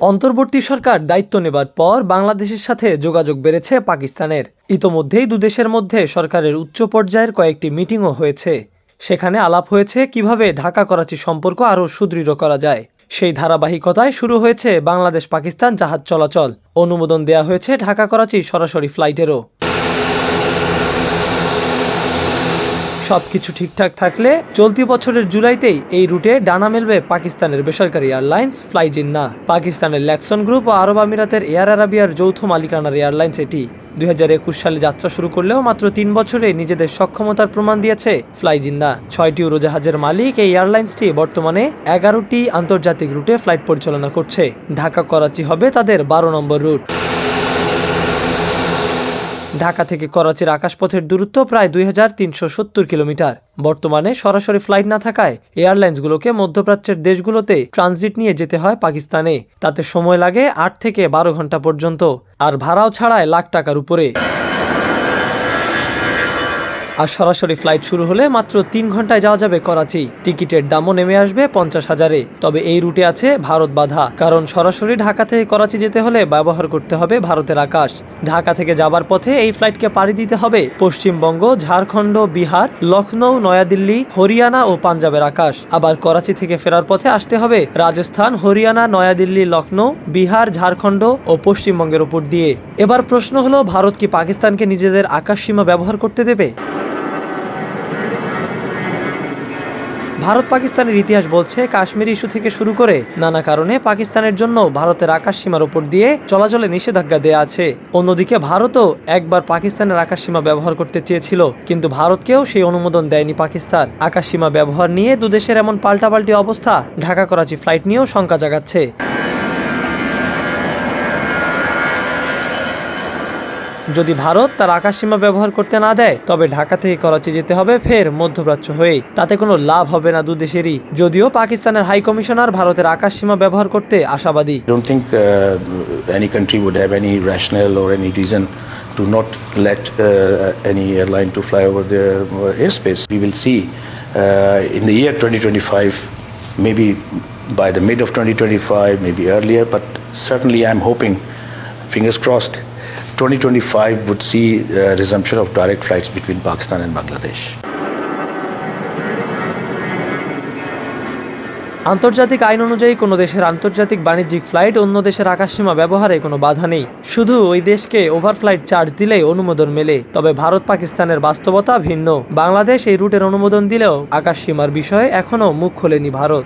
অন্তর্বর্তী সরকার দায়িত্ব নেবার পর বাংলাদেশের সাথে যোগাযোগ বেড়েছে পাকিস্তানের। ইতোমধ্যেই দুদেশের মধ্যে সরকারের উচ্চ পর্যায়ের কয়েকটি মিটিংও হয়েছে। সেখানে আলাপ হয়েছে কীভাবে ঢাকা করাচি সম্পর্ক আরও সুদৃঢ় করা যায়। সেই ধারাবাহিকতায় শুরু হয়েছে বাংলাদেশ পাকিস্তান জাহাজ চলাচল। অনুমোদন দেয়া হয়েছে ঢাকা করাচি সরাসরি ফ্লাইটেরও। সবকিছু ঠিকঠাক থাকলে চলতি বছরের জুলাইতেই এই রুটে ডানা মেলবে পাকিস্তানের বেসরকারি এয়ারলাইন্স ফ্লাইজিন্না। পাকিস্তানের ল্যাকসন গ্রুপ ও আরব আমিরাতের এয়ার আরাবিয়ার যৌথ মালিকানার এয়ারলাইন্স এটি। দুই হাজার একুশ সালে যাত্রা শুরু করলেও মাত্র তিন বছরে নিজেদের সক্ষমতার প্রমাণ দিয়েছে ফ্লাইজিন্না। ছয়টি উড়োজাহাজের মালিক এই এয়ারলাইন্সটি বর্তমানে এগারোটি আন্তর্জাতিক রুটে ফ্লাইট পরিচালনা করছে। ঢাকা করাচি হবে তাদের বারো নম্বর রুট। ঢাকা থেকে করাচির আকাশপথের দূরত্ব প্রায় দুই হাজার তিনশো সত্তর কিলোমিটার। বর্তমানে সরাসরি ফ্লাইট না থাকায় এয়ারলাইন্সগুলোকে মধ্যপ্রাচ্যের দেশগুলোতে ট্রানজিট নিয়ে যেতে হয় পাকিস্তানে। তাতে সময় লাগে আট থেকে বারো ঘণ্টা পর্যন্ত, আর ভাড়াও ছাড়ায় লাখ টাকার উপরে। আর সরাসরি ফ্লাইট শুরু হলে মাত্র তিন ঘন্টায় যাওয়া যাবে করাচি। টিকিটের দামও নেমে আসবে পঞ্চাশ হাজারে। তবে এই রুটে আছে ভারত বাধা। কারণ সরাসরি ঢাকা থেকে করাচি যেতে হলে ব্যবহার করতে হবে ভারতের আকাশ। ঢাকা থেকে যাবার পথে এই ফ্লাইটকে পাড়ি দিতে হবে পশ্চিমবঙ্গ, ঝাড়খণ্ড, বিহার লখনৌ নয়াদিল্লি, হরিয়ানা ও পাঞ্জাবের আকাশ। আবার করাচি থেকে ফেরার পথে আসতে হবে রাজস্থান, হরিয়ানা, নয়াদিল্লি লখনৌ বিহার, ঝাড়খণ্ড ও পশ্চিমবঙ্গের উপর দিয়ে। এবার প্রশ্ন হলো, ভারত কি পাকিস্তানকে নিজেদের আকাশ সীমা ব্যবহার করতে দেবে? ভারত পাকিস্তানের ইতিহাস বলছে, কাশ্মীর ইস্যু থেকে শুরু করে নানা কারণে পাকিস্তানের জন্য ভারতের আকাশ সীমার উপর দিয়ে চলাচলে নিষেধাজ্ঞা দেয়া আছে। অন্যদিকে ভারতও একবার পাকিস্তানের আকাশ সীমা ব্যবহার করতে চেয়েছিল, কিন্তু ভারতকেও সেই অনুমোদন দেয়নি পাকিস্তান। আকাশ সীমা ব্যবহার নিয়ে দুদেশের এমন পাল্টাপাল্টি অবস্থা ঢাকা করাচি ফ্লাইট নিয়েও শঙ্কা জাগাচ্ছে। যদি ভারত তার আকাশসীমা ব্যবহার করতে না দেয় তবে ঢাকা থেকে করাচি যেতে হবে ফের মধ্যপ্রাচ্য হয়ে তাতে কোনো লাভ হবে না দুদেশেরই যদিও পাকিস্তানের হাই কমিশনার ভারতের আকাশসীমা ব্যবহার করতে আশাবাদী I don't think uh, any country would have any rationale or any reason to not let uh, any airline to fly over their uh, airspace. We will see uh, in the year 2025, maybe by the mid of 2025, maybe earlier, but certainly I'm hoping, fingers crossed, 2025 would see uh, resumption of direct flights between Pakistan and Bangladesh. আন্তর্জাতিক আইন অনুযায়ী কোনো দেশের আন্তর্জাতিক বাণিজ্যিক flight অন্য দেশের আকাশসীমা ব্যবহারে কোনো বাধা নেই। শুধু ওই দেশকে ওভারফ্লাইট চার্জ দিলেই অনুমোদন মেলে তবে ভারত পাকিস্তানের বাস্তবতা ভিন্ন। বাংলাদেশ এই রুটের অনুমোদন দিলেও আকাশসীমার বিষয়ে এখনও মুখ খোলেনি ভারত।